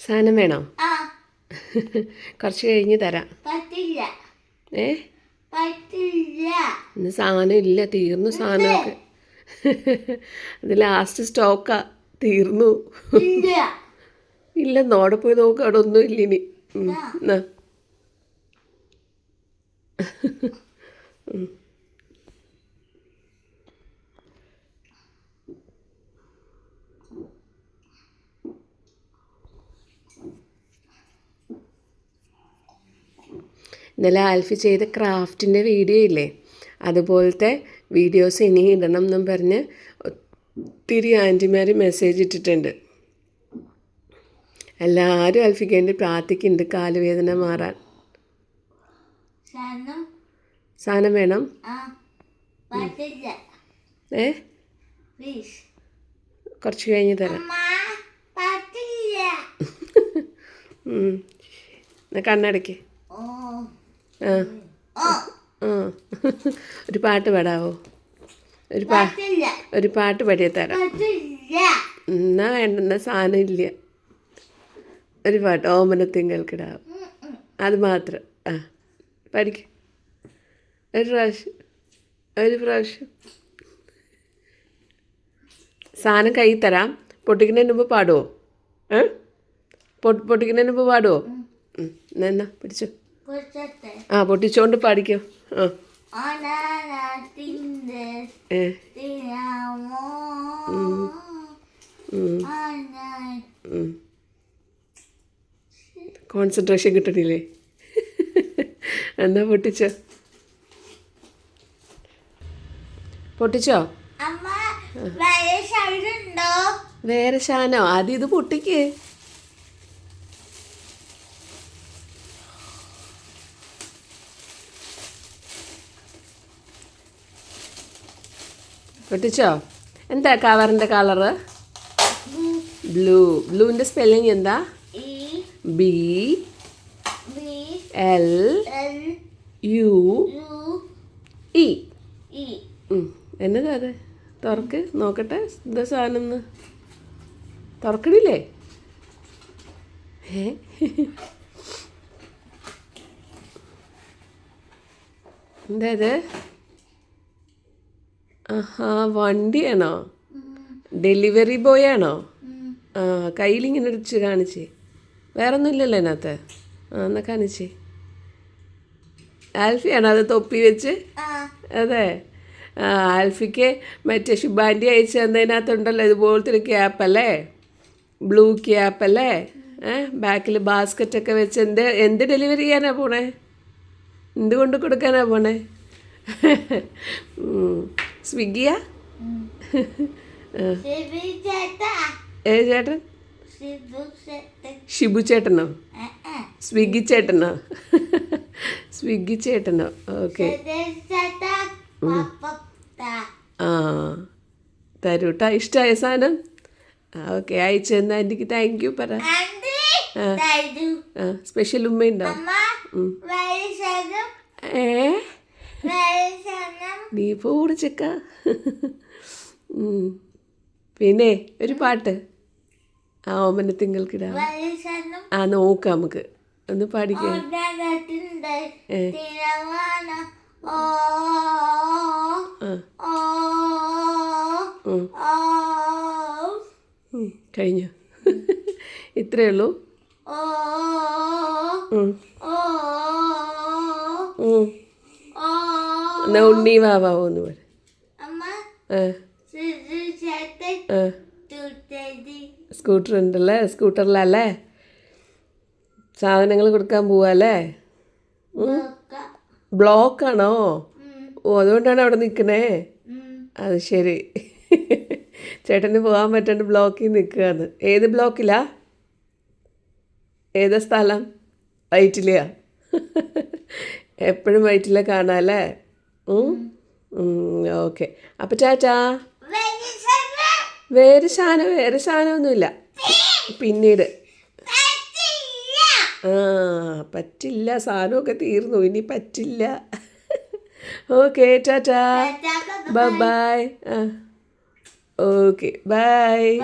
സാധനം വേണോ? കുറച്ച് കഴിഞ്ഞ് തരാം. പറ്റില്ല. ഏ? പറ്റില്ല. ഇന്ന് സാധനം ഇല്ല തീർന്നു സാധനമൊക്കെ. അത് ലാസ്റ്റ് സ്റ്റോക്കാ തീർന്നു. ഇല്ല. അവിടെ നോടെ പോയി നോക്ക് അവിടെ ഒന്നും ഇല്ല ഇനി. എന്നാ. ഇന്നലെ ആൽഫി ചെയ്ത ക്രാഫ്റ്റിന്റെ വീഡിയോ ഇല്ലേ? അതുപോലത്തെ വീഡിയോസ് ഇനി ഇടണം എന്നും പറഞ്ഞ് ഒത്തിരി ആന്റിമാർ മെസ്സേജ് ഇട്ടിട്ടുണ്ട്. എല്ലാവരും ആൽഫിക്ക് വേണ്ടി പ്രാർത്ഥിക്കുന്നുണ്ട്. കാലുവേദന മാറാൻ. സാധനം? വേണം? ഏ? കുറച്ച് കഴിഞ്ഞ് തരാം. കണ്ണടയ്ക്ക് ഒരു പാട്ട് പാടാവോ? ഒരു പാ ഒരു പാട്ട് പാടിയ തരാം പറ്റില്ല എന്നാ വേണ്ട എന്നാ സാധനം ഇല്ല. ഒരു പാട്ട് ഓമനത്തിങ്കൾക്കിടാവും. അത് മാത്രം. ആ. പഠിക്ക. ഒരു പ്രാവശ്യം. ഒരു പ്രാവശ്യം. സാധനം കൈ തരാം. പൊട്ടിക്കുന്നതിന് മുമ്പ് പാടുമോ ഏ? പൊട്ടി പൊട്ടിക്കുന്നതിന് മുമ്പ് പാടുമോ എന്നാ പിടിച്ചോ. ആ പൊട്ടിച്ചോണ്ട് പാടിക്കോ. ആ. ഏ. കോൺസെൻട്രേഷൻ കിട്ടണില്ലേ? എന്നാ പൊട്ടിച്ചോ? പൊട്ടിച്ചോ? വേറെ ശാനോ ഷാനോ ആദ്യം ഇത് പൊട്ടിക്ക്. പൊട്ടിച്ചോ? എന്താ കവറിന്റെ കളറ് ബ്ലൂ ബ്ലൂവിന്റെ സ്പെല്ലിംഗ് എന്താ? B L U E. എന്നതാ അത്? തുറക്ക് നോക്കട്ടെ എന്താ സാധനം എന്ന് തുറക്കണില്ലേ എന്താ ഇത്? ആഹാ വണ്ടിയാണോ? ഡെലിവറി ബോയ് ആണോ ആ കയ്യിലിങ്ങനെ അടിച്ച് കാണിച്ചേ. വേറെ ഒന്നും ഇല്ലല്ലോ അതിനകത്ത്. ആ എന്നാ കാണിച്ചേ. ആൽഫിയാണോ അത് തൊപ്പി വെച്ച്? അതെ. ആ ആൽഫിക്ക് മറ്റേ അയച്ച അയച്ചു തന്നതിനകത്തുണ്ടല്ലോ ഇതുപോലത്തെ ഒരു ക്യാപ്പ് അല്ലേ? ബ്ലൂ ക്യാപ്പ് അല്ലേ? ഏ ബാക്കിൽ ബാസ്ക്കറ്റൊക്കെ വെച്ച് എന്ത് എന്ത് ഡെലിവറി ചെയ്യാനാ പോണേ? എന്ത് കൊണ്ട് കൊടുക്കാനാ പോണേ. സ്വിഗ്ഗിയാ ഏ. ചേട്ടൻ? ഷിബു ചേട്ടനോ? സ്വിഗ്ഗി ചേട്ടനോ? സ്വിഗ്ഗി ചേട്ടനോ? ഓക്കെ. ആ തരൂ തരൂട്ടാ. ഇഷ്ടമായ സാധനം? ഓക്കെ. അയച്ചു തന്ന എനിക്ക് താങ്ക് യു പറ. സ്പെഷ്യൽ ഉമ്മയുണ്ടോ? ഏ നീ പോട് ചെക്ക. പിന്നെ ഒരു പാട്ട്. ആ ഓമന തിങ്കൾക്കിടാ. വേറെ ആ നോക്കാം നമുക്ക്. ഒന്ന് പാടിക്കേ. ഓടാകത്തിന്റെ ഏ. തിരവാന. ഓ ഓ ഓ ഓ ഓ. ഓ കഴിഞ്ഞു. ഇത്രയേ ഉള്ളൂ. ഓ ഓ ഓ. ഉം. ഓ എന്നാ ഉണ്ണി വാവാവോ ഒന്ന് പറ സ്കൂട്ടർ ഉണ്ടല്ലേ സ്കൂട്ടറിലല്ലേ? സാധനങ്ങൾ കൊടുക്കാൻ പോവാല്ലേ? ബ്ലോക്ക്. ബ്ലോക്കാണോ? ഓ അതുകൊണ്ടാണ് അവിടെ നിൽക്കണേ അത് ശരി. ചേട്ടന് പോകാൻ പറ്റാണ്ട് ബ്ലോക്കിൽ നിൽക്കുകയാണ്. ഏത് ബ്ലോക്കിലാ? ഏതാ സ്ഥലം? വൈറ്റിലെയാ. എപ്പോഴും വൈറ്റിലെ കാണാല്ലേ ഓക്കെ. അപ്പം ചാച്ചാ വേറെ സൈഡും വേറെ സാധനമൊന്നുമില്ല. പിന്നീട്. ആ പറ്റില്ല. സാധനമൊക്കെ തീർന്നു. ഇനി പറ്റില്ല. Okay tata. ബൈ ബൈ ആ ഓക്കെ. ബൈ.